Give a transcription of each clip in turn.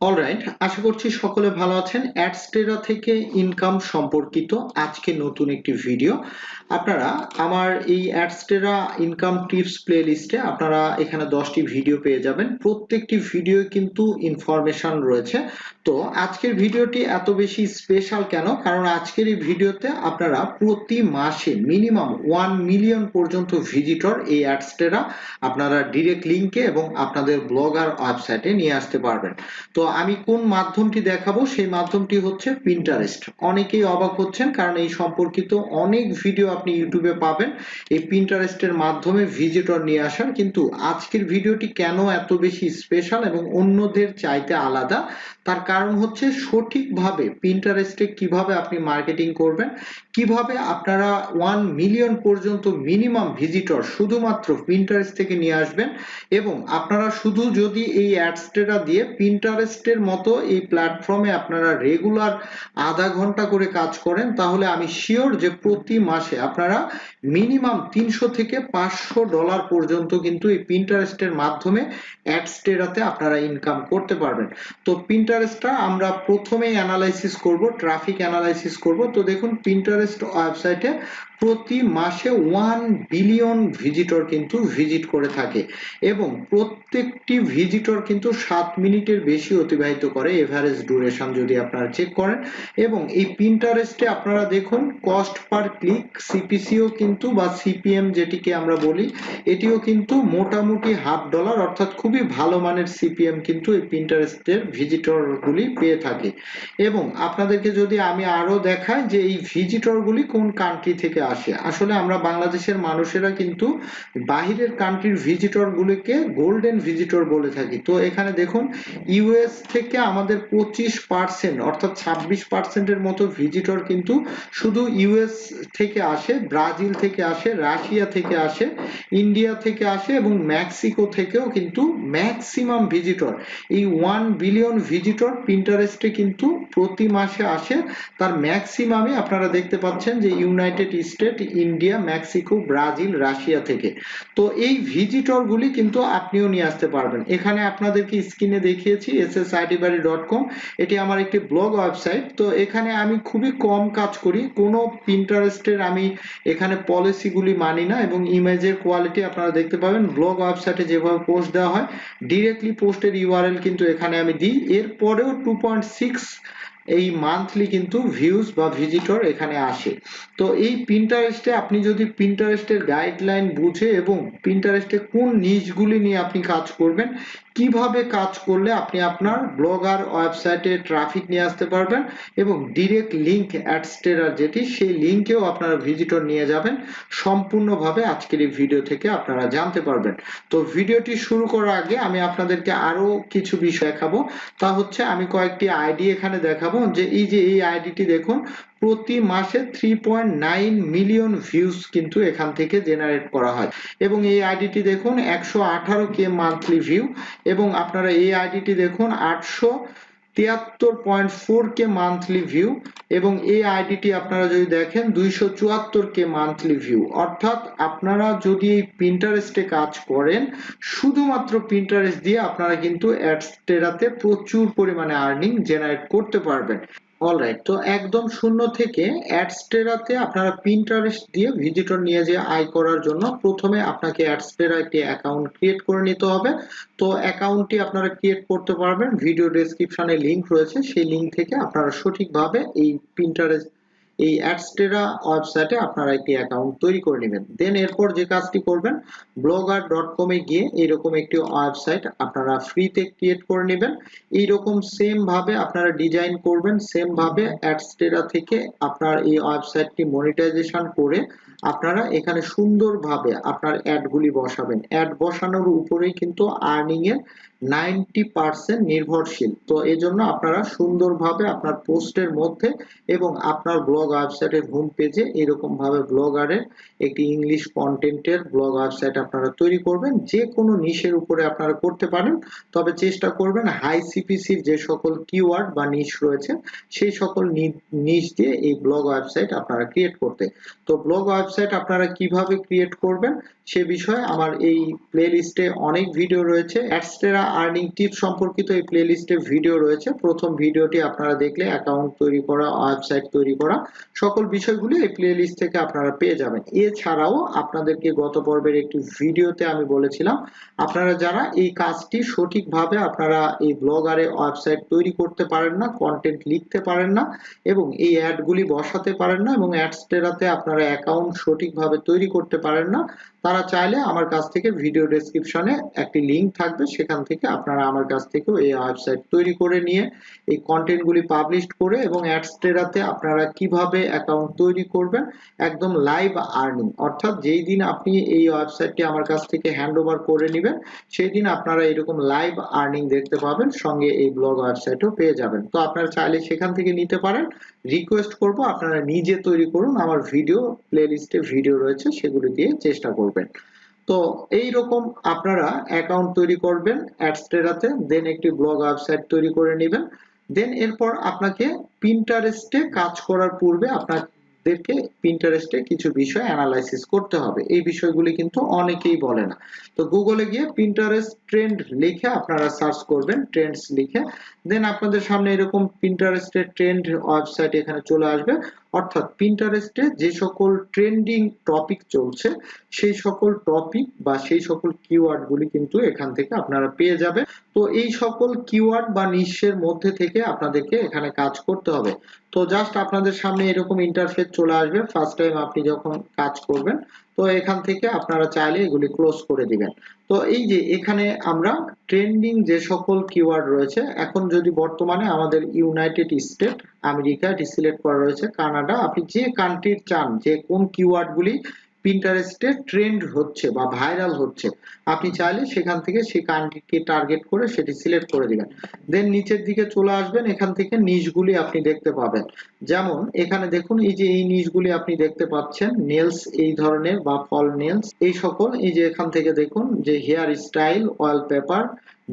Alright আশা করছি সকলে ভালো আছেন। অ্যাডস্টেরা থেকে ইনকাম সম্পর্কিত আজকে নতুন একটি ভিডিও আপনারা আমার এই অ্যাডস্টেরা ইনকাম টিপস প্লে লিস্টে আপনারা এখানে দশটি ভিডিও পেয়ে যাবেন। প্রত্যেকটি ভিডিও কিন্তু ইনফরমেশন রয়েছে। তো আজকের ভিডিওটি এত বেশি স্পেশাল কেন? কারণ আজকের এই ভিডিওতে আপনারা প্রতি মাসে মিনিমাম ওয়ান মিলিয়ন পর্যন্ত ভিজিটর এই অ্যাডস্টেরা আপনারা ডিরেক্ট লিঙ্কে এবং আপনাদের ব্লগার ওয়েবসাইটে নিয়ে আসতে পারবেন। তো আমি কোন মাধ্যমটি দেখাবো সেই মাধ্যমটি হচ্ছে পিন্টারেস্ট অনেকেই অবাক হচ্ছেন কারণ এই সম্পর্কিত অনেক ভিডিও আপনি ইউটিউবে পাবেন। এই পিন্টারেস্টের মাধ্যমে ভিজিটর নিয়ে আসার। কিন্তু আজকের ভিডিওটি কেন এত বেশি স্পেশাল এবং অন্যদের চাইতে আলাদা? তার কারণ হচ্ছে সঠিকভাবে পিন্টারেস্টে কীভাবে আপনি মার্কেটিং করবেন, কীভাবে আপনারা ওয়ান মিলিয়ন পর্যন্ত মিনিমাম ভিজিটর শুধুমাত্র পিন্টারেস্ট থেকে নিয়ে আসবেন এবং আপনারা শুধু যদি এই অ্যাডসটা দিয়ে পিন্টারেস্টের মতো এই প্ল্যাটফর্মে আপনারা রেগুলার আধা ঘণ্টা করে কাজ করেন, তাহলে আমি শিওর যে প্রতি মাসে আপনারা মিনিমাম তিনশো থেকে পাঁচশো ডলার পর্যন্ত কিন্তু এই পিন্টারেস্টের মাধ্যমে অ্যাডস্টেরাতে আপনারা ইনকাম করতে পারবেন। তো পিন্টারেস্টটা আমরা প্রথমেই অ্যানালাইসিস করব ট্রাফিক অ্যানালাইসিস করব। তো দেখুন পিন্টারেস্ট ওয়েবসাইটে প্রতি মাসে ওয়ান বিলিয়ন ভিজিটর কিন্তু ভিজিট করে থাকে এবং প্রত্যেকটি ভিজিটর কিন্তু সাত মিনিটের বেশি অতিবাহিত করে এভারেজ ডিউরেশন যদি আপনারা চেক করেন এবং এই পিন্টারেস্টে আপনারা দেখুন কস্ট পার ক্লিক সিপিসিও কিন্তু বা সিপিএম যেটিকে আমরা বলি, এটিও কিন্তু মোটামুটি হাফ ডলার অর্থাৎ খুবই ভালো মানের সিপিএম কিন্তু এই পিন্টারেস্টের ভিজিটরগুলি পেয়ে থাকে। এবং আপনাদেরকে যদি আমি আরও দেখাই যে এই ভিজিটরগুলি কোন কান্ট্রি থেকে আসে। আসলে আমরা বাংলাদেশের মানুষেরা কিন্তু বাহিরের কান্ট্রির ভিজিটর গুলিকে গোল্ডেন ভিজিটর বলে থাকি। তো এখানে দেখুন ইউএস থেকে আমাদের পঁচিশ পার্সেন্ট অর্থাৎ ছাব্বিশ পার্সেন্টের মতো ভিজিটর কিন্তু শুধু ইউএস থেকে আসে, ব্রাজিল থেকে আসে, রাশিয়া থেকে আসে, ইন্ডিয়া থেকে আসে এবং মেক্সিকো থেকেও কিন্তু ম্যাক্সিমাম ভিজিটর এই ওয়ান বিলিয়ন ভিজিটর পিন্টারেস্টে কিন্তু প্রতি মাসে আসে। তার ম্যাক্সিমামে আপনারা দেখতে পাচ্ছেন যে United State, India, Mexico, Brazil, Russia থেকে। তো এই ভিজিটর গুলি কিন্তু আপনিও নিয়ে আসতে পারবেন। এখানে আপনাদেরকে স্ক্রিনে দেখিয়েছি এস কম এটি আমার একটি ব্লগ ওয়েবসাইট। তো এখানে আমি খুবই কম কাজ করি। কোনো পিন্টারেস্টের আমি এখানে পলিসিগুলি মানি না এবং ইমেজের কোয়ালিটি আপনারা দেখতে পাবেন। ব্লগ ওয়েবসাইটে যেভাবে পোস্ট দেওয়া হয় ডিরেক্টলি পোস্টের ইউআরএল কিন্তু এখানে আমি দিই। এরপরেও টু পয়েন্ট এই মান্থলি কিন্তু ভিউজ বা ভিজিটর এখানে আসে। তো এই পিন্টারেস্টে আপনি যদি পিন্টারেস্টের গাইডলাইন বুঝে এবং পিন্টারেস্টে কোন নিচগুলি নিয়ে আপনি কাজ করবেন কীভাবে কাজ করলে আপনি আপনার ব্লগার ওয়েবসাইটে ট্রাফিক নিয়ে আসতে পারবেন এবং ডিরেক্ট লিঙ্ক অ্যাডস্টেরার যেটি, সেই লিঙ্কেও আপনারা ভিজিটর নিয়ে যাবেন। সম্পূর্ণভাবে আজকের এই ভিডিও থেকে আপনারা জানতে পারবেন। তো ভিডিওটি শুরু করার আগে আমি আপনাদেরকে আরও কিছু বিষয় দেখাবো। তা হচ্ছে আমি কয়েকটি আইডি এখানে দেখাবো। যে এই যে এই আইডিটি দেখুন প্রতি মাসে three point nine million views কিন্তু এখান থেকে জেনারেট করা হয়। এবং এই আইডিটি দেখুন, একশো আঠারো কে মান্থলি ভিউ এবং আপনারা এই আইডিটি দেখুন, আটশো তিয়াত্তর point four K monthly view এবং এই আইডিটি আপনারা যদি দেখেন, দুইশো চুয়াত্তর কে মান্থলি ভিউ অর্থাৎ আপনারা যদি এই প্রিন্টারেস্টে কাজ করেন, শুধুমাত্র প্রিন্টারেস্ট দিয়ে আপনারা কিন্তু অ্যাডস্টেরাতে প্রচুর পরিমাণে আর্নিং জেনারেট করতে পারবেন। অলরাইট তো একদম শূন্য থেকে অ্যাডস্টেরাতে আপনারা পিন্টারেস্ট দিয়ে ভিজিটর নিয়ে যে আয় করার জন্য প্রথমে আপনাকে অ্যাডস্টেরা একটি অ্যাকাউন্ট ক্রিয়েট করে নিতে হবে। তো অ্যাকাউন্টটি আপনারা ক্রিয়েট করতে পারবেন। ভিডিও ডেসক্রিপশনে লিংক রয়েছে। সেই লিংক থেকে আপনারা সঠিকভাবে এই পিন্টারেস্ট এই অ্যাডস্টেরা ওয়েবসাইটে আপনারা একটি অ্যাকাউন্ট তৈরি করে নেবেন। দেন এরপর যে কাজটি করবেন ব্লগার ডট কমে গিয়ে এইরকম একটি ওয়েবসাইট আপনারা ফ্রিতে ক্রিয়েট করে নেবেন। এইরকম সেমভাবে আপনারা ডিজাইন করবেন সেমভাবে অ্যাডস্টেরা থেকে আপনার এই ওয়েবসাইটটি মনিটাইজেশন করে আপনারা এখানে সুন্দরভাবে আপনার অ্যাডগুলি বসাবেন। অ্যাড বসানোর উপরেই কিন্তু আর্নিং এর নাইনটি পার্সেন্ট নির্ভরশীল। তো এই জন্য আপনারা সুন্দরভাবে আপনার পোস্টের মধ্যে এবং আপনার ব্লগ ওয়েবসাইটের হোম পেজে এরকম ভাবে ব্লগারের একটি ইংলিশ কন্টেন্টের ব্লগ ওয়েবসাইট আপনারা তৈরি করবেন। যে কোনো নিশের উপরে আপনারা করতে পারেন। তবে চেষ্টা করবেন হাই সিপিসির যে সকল কিওয়ার্ড বা নিশ রয়েছে, সেই সকল নিশ দিয়ে এই ব্লগ ওয়েবসাইট আপনারা ক্রিয়েট করতে। তো ব্লগ ওয়েবসাইট ওয়েবসাইট আপনারা কীভাবে ক্রিয়েট করবেন, সে বিষয়ে আমার এই প্লেলিস্টে অনেক ভিডিও রয়েছে। অ্যাডস্টেরা আর্নিং টিপ সম্পর্কিত এই প্লেলিস্টে ভিডিও রয়েছে। প্রথম ভিডিওটি আপনারা দেখলে অ্যাকাউন্ট তৈরি করা ওয়েবসাইট তৈরি করা, সকল বিষয়গুলি এই প্লেলিস্ট থেকে আপনারা পেয়ে যাবেন। এছাড়াও আপনাদেরকে গত পর্বের একটি ভিডিওতে আমি বলেছিলাম, আপনারা যারা এই কাজটি সঠিকভাবে আপনারা এই ব্লগারে ওয়েবসাইট তৈরি করতে পারেন না কন্টেন্ট লিখতে পারেন না, এবং এই অ্যাডগুলি বসাতে পারেন না, এবং অ্যাডস্টেরাতে আপনারা অ্যাকাউন্ট সঠিকভাবে তৈরি করতে পারেন না, তারা চাইলে আমার কাছ থেকে ভিডিও ডেসক্রিপশনে একটি লিংক থাকবে, সেখান থেকে আপনারা আমার কাছ থেকেও এই ওয়েবসাইট তৈরি করে নিয়ে এই কন্টেন্টগুলি পাবলিশ করে এবং অ্যাডস্টেরাতে আপনারা কীভাবে অ্যাকাউন্ট তৈরি করবেন, একদম লাইভ আর্নিং অর্থাৎ যেই দিন আপনি এই ওয়েবসাইটটি আমার কাছ থেকে হ্যান্ড ওভার করে নেবেন, সেই দিন আপনারা এরকম লাইভ আর্নিং দেখতে পাবেন, সঙ্গে এই ব্লগ ওয়েবসাইটও পেয়ে যাবেন। তো আপনারা চাইলে সেখান থেকে নিতে পারেন রিকোয়েস্ট করব, আপনারা নিজে তৈরি করুন, আমার ভিডিও প্লেলিস্টে ভিডিও রয়েছে, সেগুলো দিয়ে চেষ্টা করবেন। তো এই রকম আপনারা অ্যাকাউন্ট তৈরি করবেন অ্যাডস্টেরাতে দেন একটি ব্লগ ওয়েবসাইট তৈরি করে নেবেন। দেন এরপর আপনাকে প্রিন্টারেস্টে কাজ করার পূর্বে আপনাদেরকে পিন্টারেস্টে কিছু বিষয় অ্যানালাইসিস করতে হবে। এই বিষয়গুলি কিন্তু অনেকেই বলে না। তো গুগলে গিয়ে পিন্টারেস্ট ট্রেন্ড লিখে আপনারা সার্চ করবেন ট্রেন্ডস লিখে। দেন আপনাদের সামনে এরকম পিন্টারেস্টের ট্রেন্ড ওয়েবসাইট এখানে চলে আসবে। অর্থাৎ পিন্টারেস্টে যে সকল ট্রেন্ডিং টপিক চলছে, সেই সকল টপিক বা সেই সকল কিওয়ার্ড গুলি কিন্তু এখান থেকে আপনারা পেয়ে যাবেন। তো এই সকল কিওয়ার্ড বা নিশ্চের মধ্যে থেকে আপনাদেরকে এখানে কাজ করতে হবে। তো জাস্ট আপনাদের সামনে এরকম ইন্টারফেস চলে আসবে। ফার্স্ট টাইম আপনি যখন কাজ করবেন তো এখান থেকে আপনারা চাইলে এগুলি ক্লোজ করে দিবেন। তো এই যে এখানে আমরা ট্রেন্ডিং যে সকল কিওয়ার্ড রয়েছে, এখন যদি বর্তমানে আমাদের ইউনাইটেড স্টেট আমেরিকা এটি সিলেক্ট করা রয়েছে কানাডা আপনি যে কান্ট্রির চান, যে কোন কিওয়ার্ডগুলি পিন্টারেস্টে ট্রেন্ড হচ্ছে বা ভাইরাল হচ্ছে। আপনি চাইলে সেখান থেকে সেই কান্ট্রিকে টার্গেট করে সেটি সিলেক্ট করে দিবেন। দেন নিচের দিকে চলে আসবেন, এখান থেকে নিচগুলি আপনি দেখতে পাবেন। যেমন, এখানে দেখুন, এই যে এই নিচগুলি আপনি দেখতে পাচ্ছেন নেলস এই ধরনের বা ফল নেলস এই সকল, এই যে এখান থেকে দেখুন, যে hairstyle wallpaper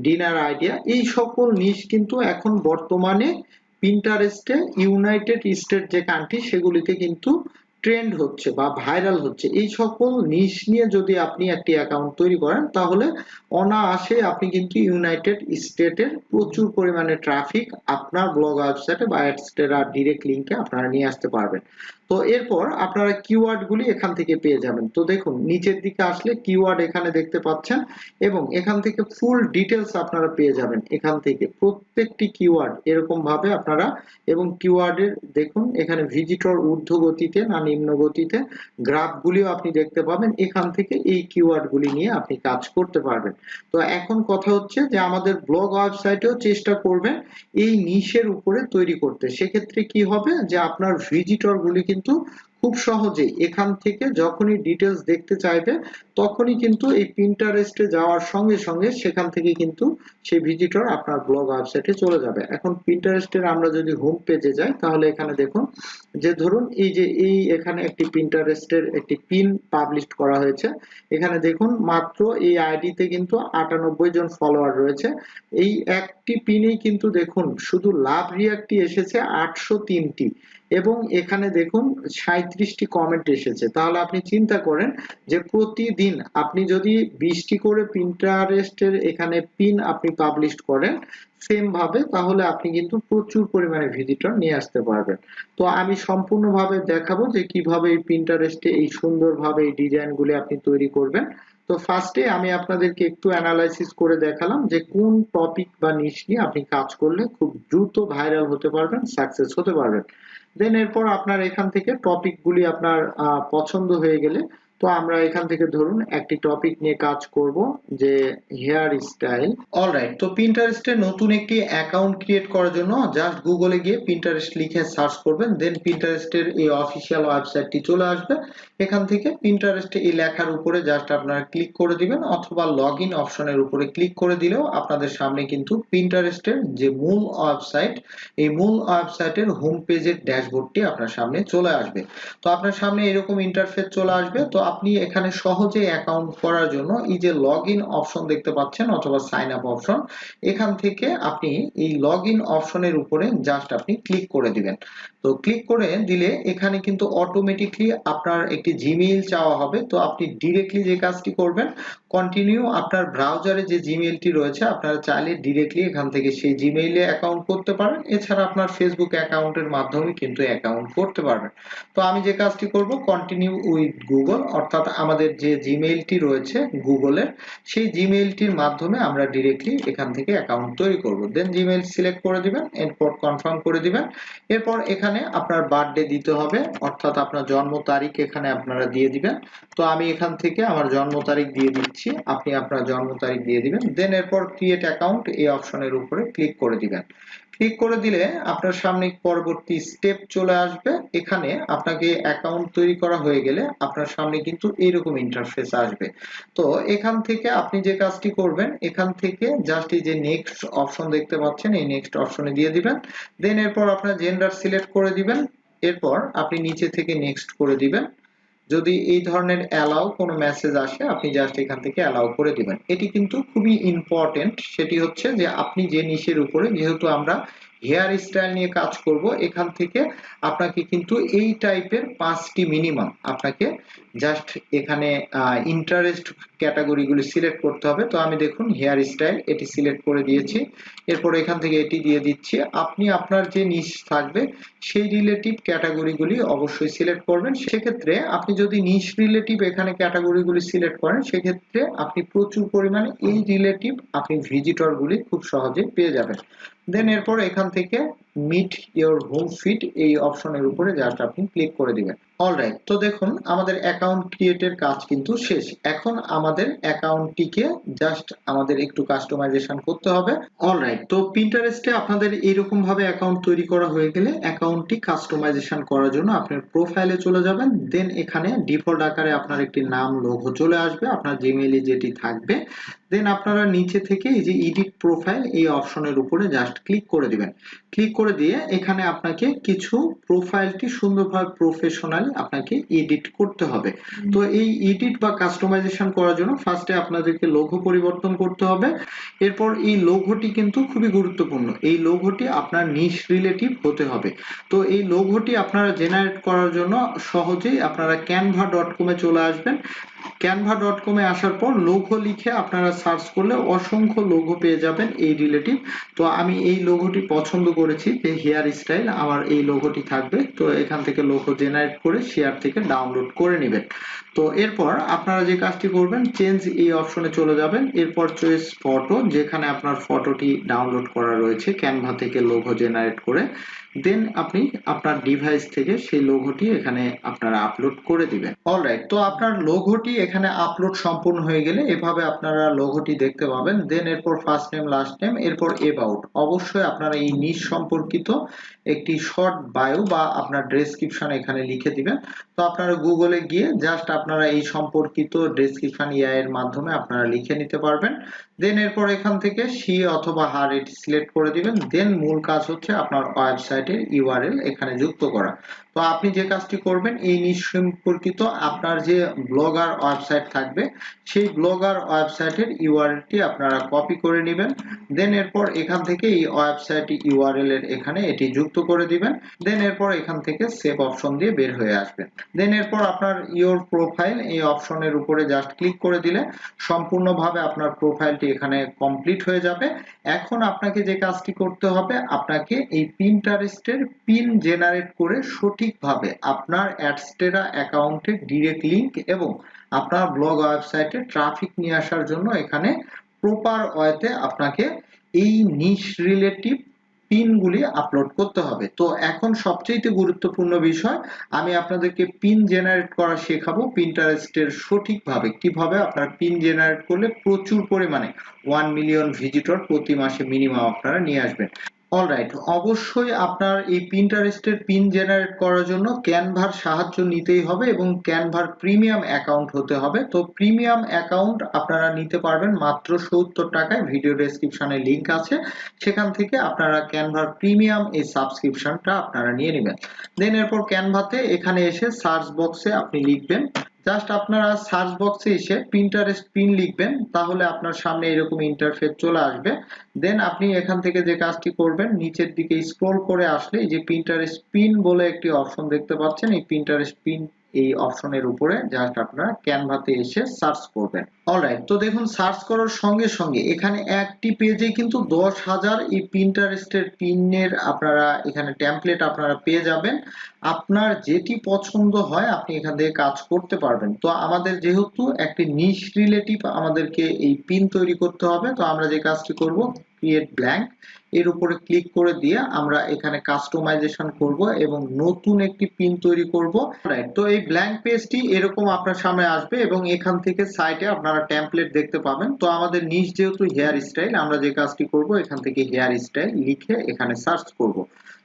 dinner idea এই সকল নিচ কিন্তু এখন বর্তমানে পিন্টারেস্টে ইউনাইটেড স্টেট যে কান্ট্রি সেগুলিতে কিন্তু ট্রেন্ড হচ্ছে বা ভাইরাল হচ্ছে, এই সকল নিশ নিয়ে যদি আপনি একটি অ্যাকাউন্ট তৈরি করেন, তাহলে অনায়াসে আপনি কিন্তু ইউনাইটেড স্টেটের প্রচুর পরিমাণে ট্রাফিক আপনার ব্লগ ওয়েবসাইটে বা অ্যাডস্টেরা ডিরেক্ট লিঙ্কে আপনারা নিয়ে আসতে পারবেন। তো এরপর আপনারা কিওয়ার্ড গুলি এখান থেকে পেয়ে যাবেন। তো দেখুন, নিচের দিকে আসলে কিওয়ার্ড এখানে দেখতে পাচ্ছেন এবং এখান থেকে ফুল ডিটেলস আপনারা পেয়ে যাবেন এখান থেকে। প্রত্যেকটি কিওয়ার্ড এরকম ভাবে আপনারা এবং কিওয়ার্ডের দেখুন, এখানে ভিজিটর ঊর্ধ্ব গতিতে না নিম্ন গতিতে গ্রাফগুলিও আপনি দেখতে পাবেন। এখান থেকে এই কিওয়ার্ড গুলি নিয়ে আপনি কাজ করতে পারবেন। তো এখন কথা হচ্ছে যে আমাদের ব্লগ ওয়েবসাইটেও চেষ্টা করবেন এই নিশের উপরে তৈরি করতে। সেক্ষেত্রে কি হবে যে আপনার ভিজিটর গুলি কিন্তু খুব সহজেই এখান থেকে যখনই ডিটেলস দেখতে চাইবে, তখনই কিন্তু এই পিন্টারেস্টে যাওয়ার সঙ্গে সঙ্গে সেখান থেকে কিন্তু সেই ভিজিটর আপনার ব্লগ ওয়েবসাইটে চলে যাবে। এখন পিন্টারেস্টের আমরা যদি হোম পেজে যাই, তাহলে এখানে দেখুন যে ধরুন এই যে এই এখানে একটি পিন্টারেস্টের একটি পিন পাবলিশ করা হয়েছে। এখানে দেখুন মাত্র এই আইডিতে কিন্তু আটানব্বই জন ফলোয়ার রয়েছে। এই একটি পিনেই কিন্তু দেখুন শুধু লাভ রিয়াক্টটি এসেছে আটশো তিনটি। এবং এখানে দেখুন সাঁত্রিশটি কমেন্ট এসেছে। তাহলে আপনি চিন্তা করেন যে প্রতিদিন আপনি যদি বিশটি করে প্রিন্টারেস্টের এখানে পিন আপনি পাবলিশ করেন সেম ভাবে তাহলে আপনি কিন্তু প্রচুর পরিমাণে ভিজিটর নিয়ে আসতে পারবেন। তো আমি সম্পূর্ণভাবে দেখাবো যে কীভাবে এই প্রিন্টারেস্টে এই সুন্দরভাবে এই ডিজাইনগুলি আপনি তৈরি করবেন। তো ফার্স্টে আমি আপনাদেরকে একটু অ্যানালাইসিস করে দেখালাম যে কোন টপিক বা নিশ নিয়ে আপনি কাজ করলে খুব দ্রুত ভাইরাল হতে পারবেন সাকসেস হতে পারবেন। দেন এরপর আপনার এখান থেকে টপিকগুলি আপনার পছন্দ হয়ে গেলে তো আমরা এখান থেকে ধরুন একটি টপিক নিয়ে কাজ করব যে হেয়ার স্টাইল অলরাইট তো পিন্টারেস্টে নতুন একটি অ্যাকাউন্ট ক্রিয়েট করার জন্য জাস্ট গুগলে গিয়ে পিন্টারেস্ট লিখে সার্চ করবেন দেন পিন্টারেস্টের এই অফিসিয়াল ওয়েবসাইটটি চলে আসবে। এখান থেকে পিন্টারেস্টে এই লেখার উপরে জাস্ট আপনারা ক্লিক করে দিবেন, অথবা লগ ইন অপশনের উপরে ক্লিক করে দিলেও আপনাদের সামনে কিন্তু পিন্টারেস্টের যে মূল ওয়েবসাইট এই মূল ওয়েবসাইটের হোম পেজের ড্যাশবোর্ডটি আপনার সামনে চলে আসবে। তো আপনার সামনে এরকম ইন্টারফেস চলে আসবে, তো আপনি এখানে সহজে অ্যাকাউন্ট করার জন্য এই যে লগ ইন অপশন দেখতে পাচ্ছেন অথবা সাইন আপ অপশন এখান থেকে আপনি এই লগ ইন অপশনের উপরে জাস্ট আপনি ক্লিক করে দিবেন। তো ক্লিক করে দিলে এখানে কিন্তু অটোমেটিকলি আপনার একটি জিমেইল চাওয়া হবে। তো আপনি ডিরেক্টলি যে কাজটি করবেন কন্টিনিউ আপনার ব্রাউজারে যে জিমেইলটি রয়েছে, আপনারা চাইলে ডিরেক্টলি এখান থেকে সেই জিমেইলে অ্যাকাউন্ট করতে পারেন। এছাড়া আপনার ফেসবুক অ্যাকাউন্টের মাধ্যমে কিন্তু অ্যাকাউন্ট করতে পারবেন। তো আমি যে কাজটি করব কন্টিনিউ উইথ গুগল অর্থাৎ আমাদের যে জিমেইলটি রয়েছে গুগলের সেই জিমেইলটির মাধ্যমে আমরা ডিরেক্টলি এখান থেকে অ্যাকাউন্ট তৈরি করব। দেন জিমেইল সিলেক্ট করে দিবেন, এরপর কনফার্ম করে দিবেন। এরপর এখানে আপনার বার্থডে দিতে হবে, অর্থাৎ আপনার জন্ম তারিখ এখানে আপনারা দিয়ে দিবেন। তো আমি এখান থেকে আমার জন্ম তারিখ দিয়ে দিচ্ছি, আপনি আপনার জন্ম তারিখ দিয়ে দিবেন। দেন এরপর ক্রিয়েট অ্যাকাউন্ট এই অপশনের উপরে ক্লিক করে দিবেন। ক্লিক করে দিলে আপনার সামনে পরবর্তী স্টেপ চলে আসবে। এখানে আপনাকে অ্যাকাউন্ট তৈরি করা হয়ে গেলে আপনার সামনে কিন্তু এইরকম ইন্টারফেস আসবে। তো এখান থেকে আপনি যে কাজটি করবেন, এখান থেকে জাস্ট এই যে নেক্সট অপশন দেখতে পাচ্ছেন, এই নেক্সট অপশনে দিয়ে দিবেন। দেন এরপর আপনার জেন্ডার সিলেক্ট করে দিবেন। এরপর আপনি নিচে থেকে নেক্সট করে দিবেন। যদি এই ধরনের অ্যালাউ কোনো মেসেজ আসে, আপনি জাস্ট এখান থেকে অ্যালাউ করে দিবেন। এটি কিন্তু খুবই ইম্পর্টেন্ট সেটি হচ্ছে যে আপনি যে নিশের উপরে, যেহেতু আমরা হেয়ার স্টাইল নিয়ে কাজ করব, এখান থেকে আপনাকে কিন্তু এই টাইপের পাঁচটি মিনিমাম আপনাকে জাস্ট এখানে ইন্টারেস্ট ক্যাটাগরিগুলি সিলেক্ট করতে হবে। তো আমি দেখুন হেয়ার স্টাইল এটি সিলেক্ট করে দিয়েছি। এরপর এখান থেকে এটি দিয়ে দিচ্ছি। আপনি আপনার যে নিশ থাকবে, সেই রিলেটিভ ক্যাটাগরিগুলি অবশ্যই সিলেক্ট করবেন। সেক্ষেত্রে আপনি যদি নিশ রিলেটিভ এখানে ক্যাটাগরিগুলি সিলেক্ট করেন, সেক্ষেত্রে আপনি প্রচুর পরিমাণে এই রিলেটিভ আপনি ভিজিটরগুলি খুব সহজে পেয়ে যাবেন। দেন এরপর এখান থেকে মিট ইওর হোম ফিট এই অপশনের উপরে জাস্ট আপনি ক্লিক করে দিবেন। অলরাইট তো দেখুন, আমাদের অ্যাকাউন্ট ক্রিয়েটের কাজ কিন্তু শেষ। এখন আমাদের অ্যাকাউন্টটিকে জাস্ট আমাদের একটু কাস্টমাইজেশন করতে হবে। অলরাইট তো পিন্টারেস্টে আপনাদের এইরকম ভাবে অ্যাকাউন্ট তৈরি করা হয়ে গেলে অ্যাকাউন্টটি কাস্টমাইজেশন করার জন্য আপনার প্রোফাইলে চলে যাবেন। দেন এখানে ডিফল্ট আকারে আপনার একটি নাম লোগো চলে আসবে। আপনার জিমেইলে যেটি থাকবে। দেন আপনারা নিচে থেকে এই যে এডিট প্রোফাইল এই অপশনের উপরে জাস্ট ক্লিক করে দিবেন। ক্লিক করে দিয়ে এখানে আপনাকে কিছু প্রোফাইলটি সুন্দরভাবে প্রফেশনালি আপনাকে এডিট করতে হবে। তো এই এডিট বা কাস্টমাইজেশন করার জন্য ফার্স্টে আপনাদেরকে লোগো পরিবর্তন করতে হবে। এরপর এই লোগোটি কিন্তু খুবই গুরুত্বপূর্ণ। এই লোগোটি আপনার নিশ রিলেটিভ হতে হবে। তো এই লোগোটি আপনারা জেনারেট করার জন্য সহজেই আপনারা ক্যানভা ডট কমে চলে আসবেন। ক্যানভা ডট কমে আসার পর লোগো লিখে আপনারা সার্চ করলে অসংখ্য লোগো পেয়ে যাবেন এই রিলেটিভ তো আমি এই লোগোটি পছন্দ করেছি। যে হেয়ার স্টাইল আমার এই লোগোটি থাকবে। তো এখান থেকে লোগো জেনারেট করে শেয়ার থেকে ডাউনলোড করে নেবেন। তো এরপর আপনারা যে কাজটি করবেন চেঞ্জ এই অপশনে চলে যাবেন। এরপর চয়েস ফটো যেখানে আপনার ফটোটি ডাউনলোড করা রয়েছে ক্যানভা থেকে লোগো জেনারেট করে। দেন আপনি আপনার ডিভাইস থেকে সেই লোগোটি এখানে আপনারা আপলোড করে দিবেন। অলরাইট তো আপনার লোগোটি এখানে আপলোড সম্পূর্ণ হয়ে গেলে এভাবে আপনারা লোগোটি দেখতে পাবেন। দেন এরপর ফার্স্ট নেম লাস্ট নেম এরপর এবাউট অবশ্যই আপনারা এই নিজ সম্পর্কিত একটি শর্ট বায়ো বা আপনার ডেসক্রিপশন এখানে লিখে দিবেন। তো আপনারা গুগলে গিয়ে জাস্ট আপনারা এই সম্পর্কিত ডেসক্রিপশন ইয়া এর মাধ্যমে আপনারা লিখে নিতে পারবেন। দেন এরপর এখান থেকে সি অথবা হার এটি সিলেক্ট করে দিবেন। দেন মূল কাজ হচ্ছে আপনার ওয়েবসাইটের ইউআরএল এখানে যুক্ত করা। তো আপনি যে কাজটি করবেন, এই সম্পর্কিত আপনার যে ব্লগার ওয়েবসাইট থাকবে, সেই ব্লগার ওয়েবসাইটের ইউআরএলটি আপনারা কপি করে নেবেন। দেন এরপর এখান থেকে এই ওয়েবসাইট ইউআরএল এর এখানে এটি যুক্ত করে দিবেন। দেন এরপর এখান থেকে সেভ অপশন দিয়ে বের হয়ে আসবেন। দেন এরপর আপনার ইওর প্রোফাইল এই অপশনের উপরে জাস্ট ক্লিক করে দিলে সম্পূর্ণভাবে আপনার প্রোফাইলটি এখানে কমপ্লিট হয়ে যাবে। এখন আপনাকে যে কাজটি করতে হবে, আপনাকে এই পিনটারেস্টের পিন জেনারেট করে সঠিকভাবে আপনার অ্যাডস্টেরা অ্যাকাউন্টে ডিরেক্ট লিঙ্ক এবং আপনার ব্লগ ওয়েবসাইটে ট্রাফিক নিয়ে আসার জন্য এখানে প্রপার ওয়েতে আপনাকে এই নিশ রিলেটিভ পিনগুলি আপলোড করতে হবে। তো এখন সবচেয়ে গুরুত্বপূর্ণ বিষয়, আমি আপনাদেরকে পিন জেনারেট করা শেখাবো। পিন্টারেস্টের সঠিকভাবে, কীভাবে আপনারা পিন জেনারেট করলে প্রচুর পরিমাণে ওয়ান মিলিয়ন ভিজিটর প্রতি মাসে মিনিমাম আপনারা নিয়ে আসবেন। অলরাইট অবশ্যই আপনার এই পিন্টারেস্টের পিন জেনারেট করার জন্য ক্যানভার সাহায্য নিতেই হবে এবং ক্যানভার প্রিমিয়াম অ্যাকাউন্ট হতে হবে। তো প্রিমিয়াম অ্যাকাউন্ট আপনারা নিতে পারবেন মাত্র সত্তর টাকায়। ভিডিও ডেসক্রিপশনে লিংক আছে। সেখান থেকে আপনারা ক্যানভার প্রিমিয়াম এই সাবস্ক্রিপশনটা আপনারা নিয়ে নেবেন। দেন এরপর ক্যানভাতে এখানে এসে সার্চ বক্সে আপনি লিখবেন জাস্ট আপনারা সার্চ বক্সে এসে প্রিন্টারেস্ট পিন লিখবেন, তাহলে আপনার সামনে এরকম ইন্টারফেস চলে আসবে। দেন আপনি এখান থেকে যে কাজটি করবেন, নিচের দিকে স্ক্রল করে আসলে এই যে প্রিন্টারেস্ট পিন বলে একটি অপশন দেখতে পাচ্ছেন, এই প্রিন্টারেস্ট পিন এই অপশনের উপরে জাস্ট আপনারা ক্যানভাতে এসে সার্চ করবেন। অলরাইট তো দেখুন সার্চ করার সঙ্গে সঙ্গে এখানে একটি পেজে কিন্তু দশ হাজার এই প্রিন্টারেস্টের পিনের আপনারা এখানে টেমপ্লেট আপনারা পেয়ে যাবেন। আপনার যেটি পছন্দ হয় আপনি এখান থেকে কাজ করতে পারবেন। তো আমাদের যেহেতু একটি নিশ রিলেটিভ আমাদেরকে এই পিন তৈরি করতে হবে, তো আমরা যে কাজটি করব ক্রিয়েট ব্ল্যাঙ্ক এর উপরে ক্লিক করে দিয়ে আমরা এখানে কাস্টমাইজেশন করব এবং নতুন একটি পিন তৈরি করব। রাইট তো এই ব্ল্যাঙ্ক পেজটি এরকম আপনার সামনে আসবে এবং এখান থেকে সাইটে আপনারা টেমপ্লেট দেখতে পাবেন। তো আমাদের নিচ যেহেতু হেয়ার স্টাইল আমরা যে কাজটি করব, এখান থেকে হেয়ার স্টাইল লিখে এখানে সার্চ করব।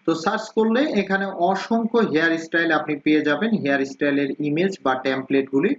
তো সার্চ করলে এখানে অসংখ্য হেয়ার স্টাইল আপনি পেয়ে যাবেন হেয়ার স্টাইলের ইমেজ বা টেমপ্লেট গুলি।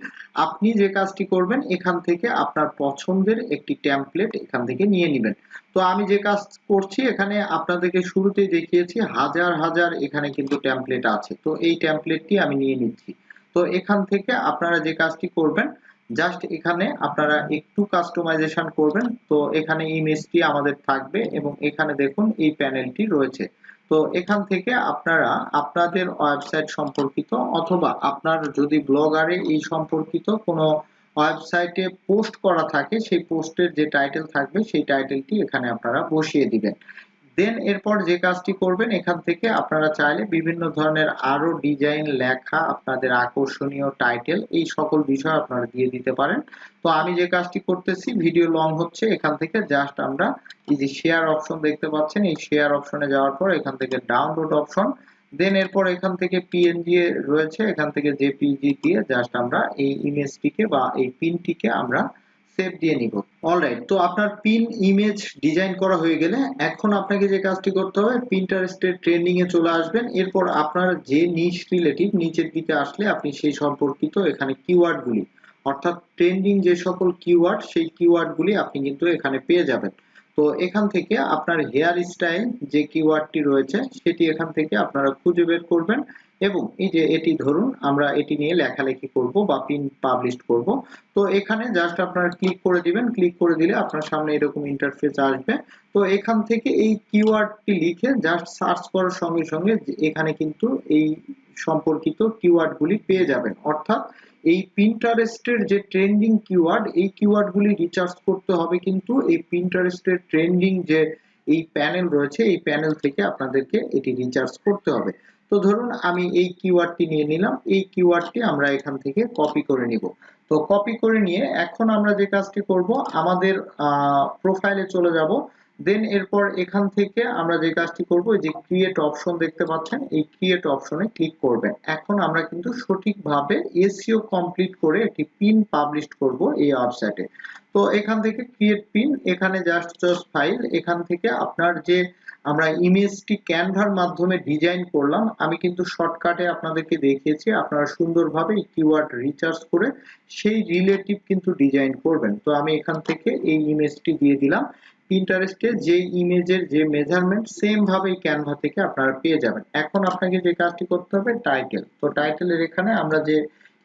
আপনি যে কাজটি করবেন, এখান থেকে আপনার পছন্দের একটি টেমপ্লেট এখান থেকে নিয়ে নেবেন। তো আমি যে কাজ করছি এখানে আপনাদেরকে শুরুতেই দেখিয়েছি, হাজার হাজার এখানে কিন্তু টেমপ্লেট আছে। তো এই টেমপ্লেটটি আমি নিয়ে নিচ্ছি। তো এখান থেকে আপনারা যে কাজটি করবেন জাস্ট এখানে আপনারা একটু কাস্টমাইজেশন করবেন। তো এখানে ইমেজটি আমাদের থাকবে এবং এখানে দেখুন এই প্যানেলটি রয়েছে। তো এখান থেকে আপনারা আপনাদের ওয়েবসাইট সম্পর্কিত অথবা আপনার যদি ব্লগারে এই সম্পর্কিত কোনো ওয়েবসাইটে পোস্ট করা থাকে, সেই পোস্টের যে টাইটেল থাকবে, সেই টাইটেলটি এখানে আপনারা বসিয়ে দিবেন। দেন এরপর যে কাজটি করবেন, এখান থেকে আপনারা চাইলে বিভিন্ন ধরনের আরও ডিজাইন লেখা, আপনাদের আকর্ষণীয় টাইটেল এই সকল বিষয় আপনারা দিয়ে দিতে পারেন। তো আমি যে কাজটি করতেছি ভিডিও লং হচ্ছে, এখান থেকে জাস্ট আমরা এই যে শেয়ার অপশন দেখতে পাচ্ছেন, এই শেয়ার অপশনে যাওয়ার পর এখান থেকে ডাউনলোড অপশন দেন এরপর এখান থেকে পিএনজি রয়েছে, এখান থেকে জেপিজি দিয়ে জাস্ট আমরা এই ইমেজটিকে বা এই পিনটিকে আমরা সেভ দিয়ে নিব। অলরাইট তো আপনার পিন ইমেজ ডিজাইন করা হয়ে গেলে এখন আপনাকে যে কাজটি করতে হবে পিন্টারেস্টের ট্রেন্ডিং এ চলে আসবেন। এরপর আপনার যে নিচ রিলেটিভ নিচের দিকে আসলে আপনি সেই সম্পর্কিত এখানে কিওয়ার্ড গুলি, অর্থাৎ ট্রেন্ডিং যে সকল কিওয়ার্ড সেই কিওয়ার্ড গুলি আপনি কিন্তু এখানে পেয়ে যাবেন। তো এখান থেকে আপনার হেয়ার স্টাইল যে কিওয়ার্ডটি রয়েছে, সেটি এখান থেকে আপনারা খুঁজে বের করবেন এবং এই যে এটি ধরুন, আমরা এটি নিয়ে লেখালেখি করব বা পিন পাবলিশ করব। তো এখানে জাস্ট আপনারা ক্লিক করে দিবেন ক্লিক করে দিলে আপনার সামনে এরকম ইন্টারফেস আসবে। তো এখান থেকে এই কিওয়ার্ডটি লিখে জাস্ট সার্চ করার সঙ্গে সঙ্গে এখানে কিন্তু এই সম্পর্কিত কিওয়ার্ডগুলি পেয়ে যাবেন। অর্থাৎ এই পিন্টারেস্টের যে ট্রেন্ডিং কিওয়ার্ড এই কিওয়ার্ডগুলি রিচার্জ করতে হবে কিন্তু এই পিন্টারেস্টের ট্রেন্ডিং যে এই প্যানেল রয়েছে, এই প্যানেল থেকে আপনাদেরকে এটি রিচার্জ করতে হবে। তো ধরুন আমি এই কিওয়ার্ডটি নিয়ে নিলাম, এই কিওয়ার্ডটি আমরা এখান থেকে কপি করে নিব। তো কপি করে নিয়ে এখন আমরা যে কাজটি করব, আমাদের প্রোফাইলে চলে যাব। দেন এরপর এখান থেকে আমরা যে কাজটি করব যে ক্রিয়েট অপশন দেখতে পাচ্ছেন, এই ক্রিয়েট অপশনে ক্লিক করবেন। এখন আমরা কিন্তু সঠিকভাবে এসইও কমপ্লিট করে একটি পিন পাবলিশ করব এই ওয়েবসাইটে তো এখান থেকে ক্রিয়েট পিন এখানে জাস্ট জাস্ট ফাইল এখান থেকে আপনার যে আমরা ইমেজটি ক্যানভার মাধ্যমে ডিজাইন করলাম, আমি কিন্তু শর্টকাটে আপনাদেরকে দেখিয়েছি, আপনারা সুন্দরভাবে কিওয়ার্ড রিচার্জ করে সেই রিলেটিভ কিন্তু ডিজাইন করবেন। তো আমি এখান থেকে এই ইমেজটি দিয়ে দিলাম। পিন্টারেস্টে যে ইমেজের যে মেজারমেন্ট সেম ভাবে ক্যানভা থেকে আপনারা পেয়ে যাবেন। এখন আপনাকে যে কাজটি করতে হবে টাইটেল তো টাইটেলের এখানে আমরা যে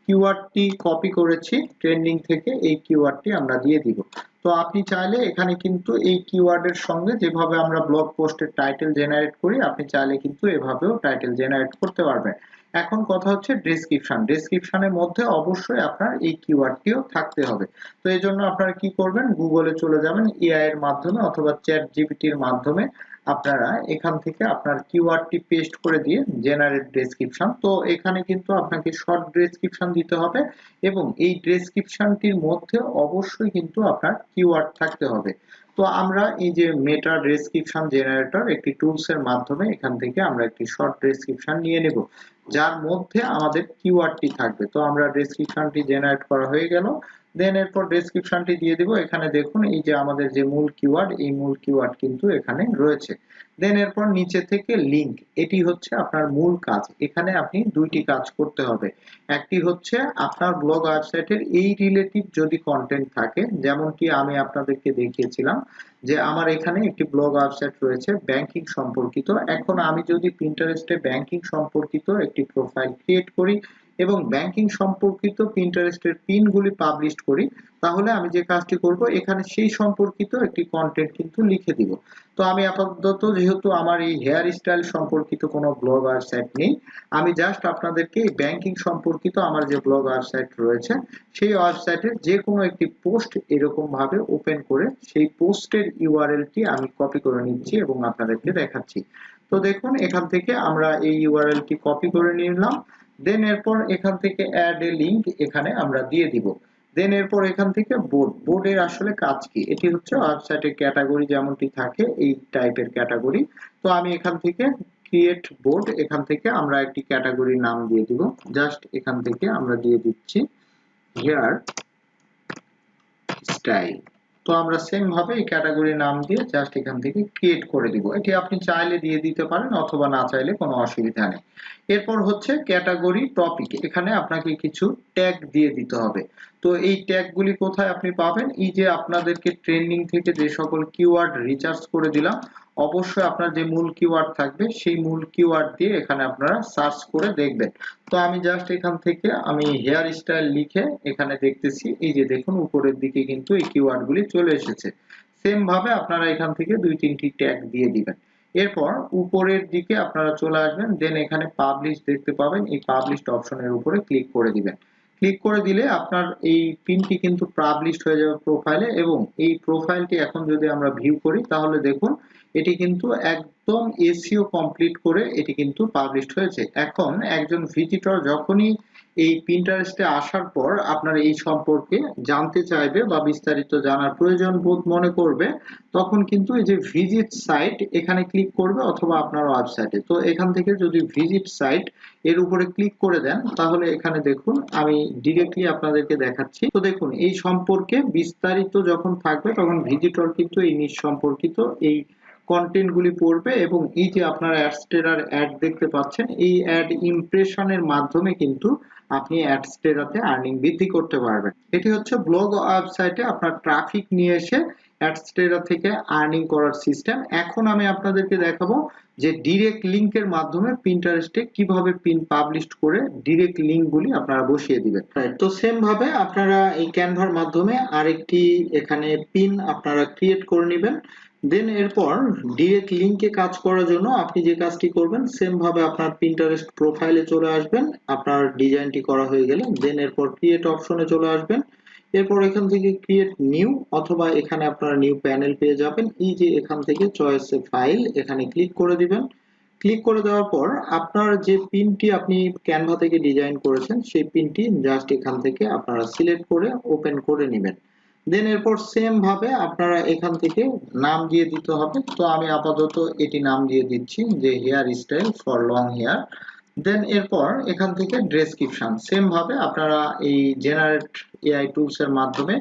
কিওয়ার্ডটি কপি করেছি ট্রেন্ডিং থেকে এই কিওয়ার্ডটি আমরা দিয়ে দিব। তো আপনি চাইলে এখানে কিন্তু এই কিওয়ার্ডের সঙ্গে যেভাবে আমরা ব্লগ পোস্টের টাইটেল জেনারেট করি, আপনি চাইলে কিন্তু এভাবেও টাইটেল জেনারেট করতে পারবেন। এখন কথা হচ্ছে ডেসক্রিপশন ডেসক্রিপশনের মধ্যে অবশ্যই আপনার এই কিওয়ার্ডটিও থাকতে হবে। তো এই জন্য আপনারা কি করবেন? গুগলে চলে যাবেন এআই এর মাধ্যমে অথবা চ্যাট জিপিটির মাধ্যমে আপনারা এখান থেকে আপনার কিওয়ার্ডটি পেস্ট করে দিয়ে জেনারেট ডেসক্রিপশন তো এখানে কিন্তু আপনাকে শর্ট ডেসক্রিপশন দিতে হবে এবং এই ডেসক্রিপশনটির মধ্যে অবশ্যই কিন্তু আপনার কিওয়ার্ড থাকতে হবে। তো আমরা এই যে মেটা ডেসক্রিপশন জেনারেটর একটি টুলস এর মাধ্যমে এখান থেকে আমরা একটি শর্ট ডেসক্রিপশন নিয়ে নেব, যার মধ্যে আমাদের কিওয়ার্ডটি থাকবে। তো আমরা ডেসক্রিপশনটি জেনারেট করা হয়ে গেল। দেন এরপর ডেসক্রিপশনটি দিয়ে দিব। এখানে দেখুন, এই যে আমাদের যে মূল কিওয়ার্ড এই মূল কিওয়ার্ড কিন্তু এখানে রয়েছে। দেন এরপর নিচে থেকে লিংক এটি হচ্ছে আপনার মূল কাজ। এখানে আপনি দুইটি কাজ করতে হবে। একটি হচ্ছে আপনার ব্লগ ওয়েবসাইটের এই রিলেটিভ যদি কন্টেন্ট থাকে যেমন কি আমি আপনাদেরকে দেখিয়েছিলাম, যে আমার এখানে একটি ব্লগ ওয়েবসাইট রয়েছে ব্যাংকিং সম্পর্কিত। এখন আমি যদি প্রিন্টারেস্টে ব্যাংকিং সম্পর্কিত একটি প্রোফাইল ক্রিয়েট করি এবং ব্যাংকিং সম্পর্কিত পিন্টারেস্টের পিনগুলি পাবলিশ করি, তাহলে আমি যে কাজটি করব, এখানে সেই সম্পর্কিত একটি কন্টেন্ট কিন্তু লিখে দিব। তো আমি আপাতত যেহেতু আমার এই হেয়ার স্টাইল সম্পর্কিত কোনো ব্লগ ওয়েবসাইট নেই, আমি জাস্ট আপনাদেরকে এই ব্যাংকিং সম্পর্কিত আমার যে ব্লগ ওয়েবসাইট রয়েছে, সেই ওয়েবসাইটের যে কোনো একটি পোস্ট এরকম ভাবে ওপেন করে সেই পোস্টের ইউআরএলটি আমি কপি করে নিচ্ছি এবং আপনাদেরকে দেখাচ্ছি। তো দেখুন, এখান থেকে আমরা এই ইউআরএলটি কপি করে নিলাম। দেন এরপর এখান থেকে অ্যাড এ লিংক এখানে আমরা দিয়ে দিব। দেন এরপর এখান থেকে বোর্ড বোর্ডের আসলে কাজ কি? এটি হচ্ছে ওয়েবসাইটের ক্যাটাগরি যেমনটি থাকে, এই টাইপের ক্যাটাগরি তো আমি এখান থেকে ক্রিয়েট বোর্ড এখান থেকে আমরা একটি ক্যাটাগরি নাম দিয়ে দিব। জাস্ট এখান থেকে আমরা দিয়ে দিচ্ছি হেয়ার স্টাইল তো আমরা সেম ভাবে এই ক্যাটাগরি নাম দিয়ে জাস্ট এখান থেকে ক্রিয়েট করে দিব। এটি আপনি চাইলে দিয়ে দিতে পারেন অথবা না চাইলে কোনো অসুবিধা নেই। এরপর হচ্ছে ক্যাটাগরি টপিক এখানে আপনাকে কিছু ট্যাগ দিয়ে দিতে হবে। তো এই ট্যাগগুলি কোথায় আপনি পাবেন? এই যে আপনাদেরকে ট্রেন্ডিং থেকে যে সকল কিওয়ার্ড রিচার্জ করে দিলাম অবশ্যই আপনার যে মূল কিওয়ার্ড থাকবে, সেই মূল কিওয়ার্ড দিয়ে এখানে আপনারা সার্চ করে দেখবেন। তো আমি জাস্ট এখান থেকে আমি হেয়ার স্টাইল লিখে এখানে দেখতেছি, এই যে দেখুন উপরের দিকে কিন্তু এই কিওয়ার্ডগুলি চলে এসেছে। সেম ভাবে আপনারা এখান থেকে দুই তিনটি ট্যাগ দিয়ে দিবেন। এরপর উপরের দিকে আপনারা চলে আসবেন দেন এখানে পাবলিশ দেখতে পাবেন, এই পাবলিশড অপশনের উপরে ক্লিক করে দিবেন। ক্লিক করে দিলে আপনার এই পিনটি কিন্তু পাবলিশ হয়ে যাবে প্রোফাইলে এবং এই প্রোফাইলটি এখন যদি আমরা ভিউ করি, তাহলে দেখুন এটি কিন্তু একদম এসিও কমপ্লিট করে এটি কিন্তু পাবলিশড হয়েছে। এখন একজন ভিজিটর যখনই এই পিন্টারেস্টে আসার পর আপনার এই সম্পর্কে জানতে চাইবে বা বিস্তারিত জানার প্রয়োজন বোধ মনে করবে, তখন কিন্তু এই যে ভিজিট সাইট এখানে ক্লিক করবে অথবা আপনার ওয়েবসাইটে তো এখান থেকে যদি ভিজিট সাইট এর উপরে ক্লিক করে দেন, তাহলে এখানে দেখুন আমি ডিরেক্টলি আপনাদেরকে দেখাচ্ছি। তো দেখুন, এই সম্পর্কে বিস্তারিত যখন থাকবে, তখন ভিজিটর কিন্তু এই নিজ সম্পর্কিত এই কন্টেন্ট গুলি পড়বে এবং এই যে আপনারা অ্যাডস্টেরার অ্যাড দেখতে পাচ্ছেন, এই অ্যাড ইমপ্রেশনের মাধ্যমে কিন্তু আপনি অ্যাডস্টেরাতে আর্নিং বৃদ্ধি করতে পারবেন। এটি হচ্ছে ব্লগ ওয়েবসাইটে আপনার ট্রাফিক নিয়ে এসে অ্যাডস্টেরা থেকে আর্নিং করার সিস্টেম এখন আমি আপনাদেরকে দেখাবো যে ডিরেক্ট লিংকের মাধ্যমে পিন্টারেস্টে কীভাবে পিন পাবলিশ করে ডিরেক্ট লিংকগুলি আপনারা বসিয়ে দিবেন। তো সেম ভাবে আপনারা এই ক্যানভার মাধ্যমে আরেকটি এখানে পিন আপনারা ক্রিয়েট করে নেবেন। দেন এরপর ডিরেক্ট লিংকে কাজ করার জন্য আপনি যে কাজটি করবেন সেম ভাবে আপনার পিন্টারেস্ট প্রোফাইলে চলে আসবেন, আপনার ডিজাইনটি করা হয়ে গেলে দেন এরপর ক্রিয়েট অপশনে চলে আসবেন। এরপর এখান থেকে ক্রিয়েট নিউ অথবা এখানে আপনারা নিউ প্যানেল পেয়ে যাবেন। এই যে এখান থেকে চয়েস ফাইল এখানে ক্লিক করে দিবেন। ক্লিক করে দেওয়ার পর আপনার যে পিনটি আপনি ক্যানভা থেকে ডিজাইন করেছেন, সেই পিনটি জাস্ট এখান থেকে আপনারা সিলেক্ট করে ওপেন করে নেবেন। দেন এরপর সেম ভাবে আপনারা এখান থেকে নাম দিয়ে দিতে হবে। তো আমি আপাতত এটি নাম দিয়ে দিচ্ছি যে hairstyle for long hair then এরপর এখান থেকে ডেসক্রিপশন সেম ভাবে আপনারা এই জেনারেট এআই টুলস এর মাধ্যমে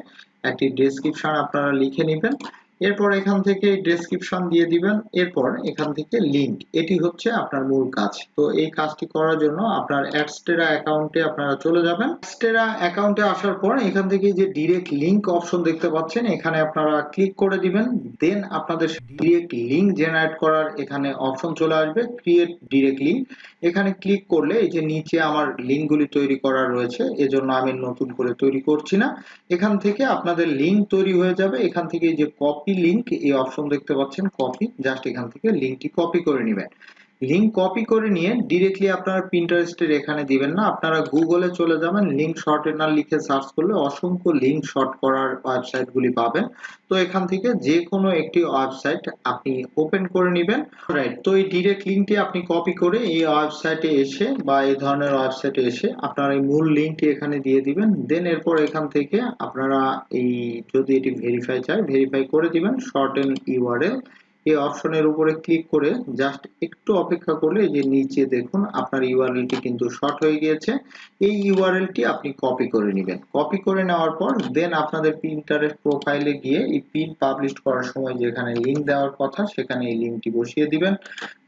একটি ডেসক্রিপশন আপনারা লিখে নেবেন। এরপর এখান থেকে ডেসক্রিপশন দিয়ে দিবেন, এরপর এখান থেকে লিংক এটি হচ্ছে আপনার মূল কাজ। তো এই কাজটি করার জন্য আপনার অ্যাডস্টেরা অ্যাকাউন্টে আপনারা চলে যাবেন। অ্যাডস্টেরা অ্যাকাউন্টে আসার পর এখান থেকে যে ডিরেক্ট লিংক অপশন দেখতে পাচ্ছেন, এখানে আপনারা ক্লিক করে দিবেন। দেন আপনাদের ডিরেক্ট লিংক জেনারেট করার এখানে অপশন চলে আসবে ক্রিয়েট ডিরেক্ট লিংক এখানে ক্লিক করলে এই যে নিচে আমার লিঙ্কগুলি তৈরি করা রয়েছে, এজন্য আমি নতুন করে তৈরি করছি না। এখান থেকে আপনাদের লিঙ্ক তৈরি হয়ে যাবে। এখান থেকে যে কপি লিঙ্ক এই অপশন দেখতে পাচ্ছেন কপি জাস্ট এখান থেকে লিঙ্কটি কপি করে নেবেন। লিঙ্ক কপি করে নিয়ে ডিরেক্টলি আপনারা প্রিন্টারেস্টের এখানে দিবেন না। আপনারা গুগলে চলে যাবেন লিঙ্ক শর্টেনার লিখে সার্চ করলে অসংখ্য লিঙ্ক শর্ট করার ওয়েবসাইট গুলি পাবেন। তো এখান থেকে যে কোনো একটি ওয়েবসাইট আপনি ওপেন করে নেবেন। রাইট তো এই ডিরেক্ট লিঙ্কটি আপনি কপি করে এই ওয়েবসাইটে এসে বা এই ধরনের ওয়েবসাইটে এসে আপনারা এই মূল লিঙ্কটি এখানে দিয়ে দিবেন। দেন এরপর এখান থেকে আপনারা এই যদি এটি ভেরিফাই চায় ভেরিফাই করে দিবেন শর্ট এন্ড ইউআরএল এই অপশনের উপরে ক্লিক করে জাস্ট একটু অপেক্ষা করলে যে নিচে দেখুন আপনার ইউআরএলটি কিন্তু শর্ট হয়ে গিয়েছে। এই ইউআরএলটি আপনি কপি করে নেবেন। কপি করে নেওয়ার পর দেন আপনাদের পিন্টারেস্ট প্রোফাইলে গিয়ে এই পিন পাবলিশ করার সময় যেখানে লিংক দেওয়ার কথা সেখানে এই লিংকটি বসিয়ে দিবেন।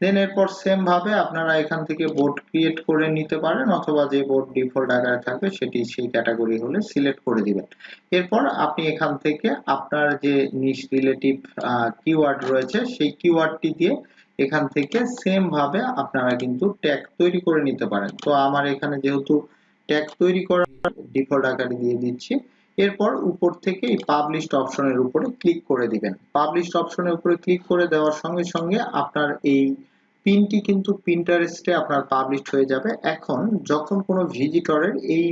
দেন এরপর সেম ভাবে আপনারা এখান থেকে বোর্ড ক্রিয়েট করে নিতে পারেন অথবা যে বোর্ড ডিফল্ট আকারে থাকবে সেটি সেই ক্যাটাগরি হলে সিলেক্ট করে দিবেন। এরপর আপনি এখান থেকে আপনার যে নিশ রিলেটিভ কিওয়ার্ড রয়েছে সেই কিওয়ার্ডটি দিয়ে এখান থেকে সেম ভাবে আপনারা কিন্তু ট্যাগ তৈরি করে নিতে পারেন। তো আমার এখানে যেহেতু ট্যাগ তৈরি করার ডিফল্ট আকারে দিয়ে দিচ্ছি, এরপর উপর থেকে এই পাবলিশড অপশনের উপরে ক্লিক করে দিবেন। পাবলিশড অপশনের উপরে ক্লিক করে দেওয়ার সঙ্গে সঙ্গে আপনার এই পিনটি কিন্তু পিন্টারেস্টে আপনার পাবলিশড হয়ে যাবে। এখন যখন কোনো ভিজিটরের এই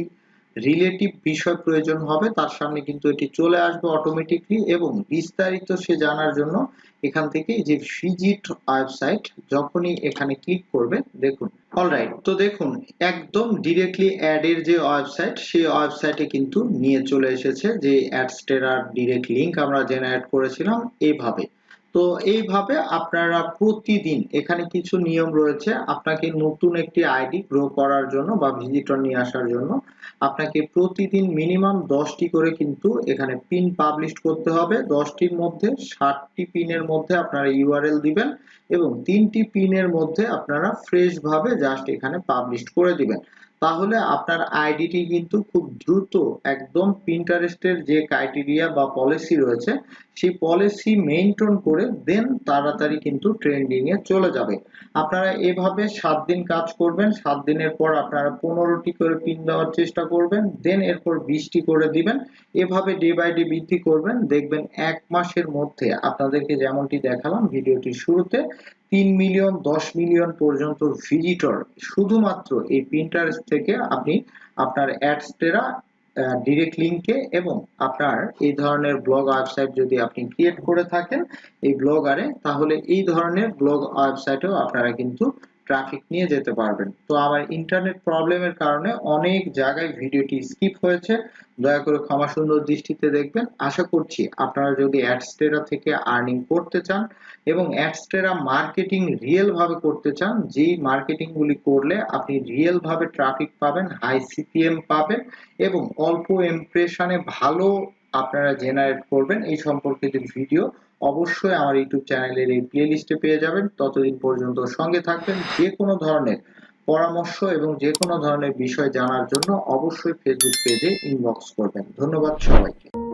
রিলেটিভ বিষয় প্রয়োজন হবে, তার সামনে কিন্তু এটি চলে আসবে অটোমেটিকলি এবং বিস্তারিত সে জানার জন্য এখান থেকে যে ফিজিট ওয়েবসাইট যখনই এখানে ক্লিক করবে, দেখুন অলরাইট তো দেখুন, একদম ডিরেক্টলি অ্যাড এর যে ওয়েবসাইট সেই ওয়েবসাইটে কিন্তু নিয়ে চলে এসেছে যে অ্যাডস্টেরার ডিরেক্ট লিংক আমরা জেনারেট করেছিলাম এইভাবে তো এইভাবে আপনারা প্রতিদিন এখানে কিছু নিয়ম রয়েছে, আপনাকে নতুন একটি আইডি গ্রো করার জন্য বা ভিজিটর নিয়ে আসার জন্য আপনাকে প্রতিদিন মিনিমাম দশটি করে কিন্তু এখানে পিন পাবলিশ করতে হবে। দশটির মধ্যে ষাটটি পিনের মধ্যে আপনারা ইউআরএল দিবেন এবং তিনটি পিনের মধ্যে আপনারা ফ্রেশ ভাবে জাস্ট এখানে পাবলিশ করে দিবেন। তাহলে আপনার আইডিটি কিন্তু খুব দ্রুত একদম পিন্টারেস্টের যে ক্রাইটেরিয়া বা পলিসি রয়েছে, সেই পলিসি মেইনটেইন করে দেন তাড়াতাড়ি কিন্তু ট্রেন্ডিং এ চলে যাবে। আপনারা এভাবে সাত দিন কাজ করবেন, সাত দিনের পর আপনারা পনেরোটি করে পিন দেওয়ার চেষ্টা করবেন দেন এরপর বিশটি করে দিবেন। এভাবে ডে বাই ডে বৃদ্ধি করবেন, দেখবেন এক মাসের মধ্যে আপনাদেরকে যেমনটি দেখালাম ভিডিওটির শুরুতে তিন মিলিয়ন, দশ মিলিয়ন পর্যন্ত ভিজিটর শুধুমাত্র এই পিন্টারেস্ট থেকে আপনি আপনার অ্যাডসটেরা ডিরেক্ট লিঙ্কে এবং আপনার এই ধরনের ব্লগ ওয়েবসাইট যদি আপনি ক্রিয়েট করে থাকেন, এই ব্লগারে তাহলে এই ধরনের ব্লগ ওয়েবসাইটেও আপনারা কিন্তু ট্রাফিক নিয়ে যেতে পারবেন। তো আমার ইন্টারনেট প্রবলেমের কারণে অনেক জায়গায় ভিডিওটি স্কিপ হয়েছে। দয়া করে ক্ষমা সুন্দর দৃষ্টিতে দেখবেন। আশা করছি আপনারা যদি অ্যাডস্টেরা থেকে আর্নিং করতে চান এবং অ্যাডস্টেরা মার্কেটিং রিয়েল ভাবে করতে চান, যেই মার্কেটিং গুলি করলে আপনি রিয়েল ভাবে ট্রাফিক পাবেন হাই সিপিএম পাবেন এবং অল্প ইমপ্রেশনে ভালো আপনারা জেনারেট করবেন। এই সম্পর্কিত ভিডিও অবশ্যই আমার ইউটিউব চ্যানেলের এই প্লে লিস্টে পেয়ে যাবেন। ততদিন পর্যন্ত সঙ্গে থাকবেন যে কোনো ধরনের পরামর্শ এবং যে কোনো ধরনের বিষয় জানার জন্য অবশ্যই ফেসবুক পেজে ইনবক্স করবেন। ধন্যবাদ সবাইকে।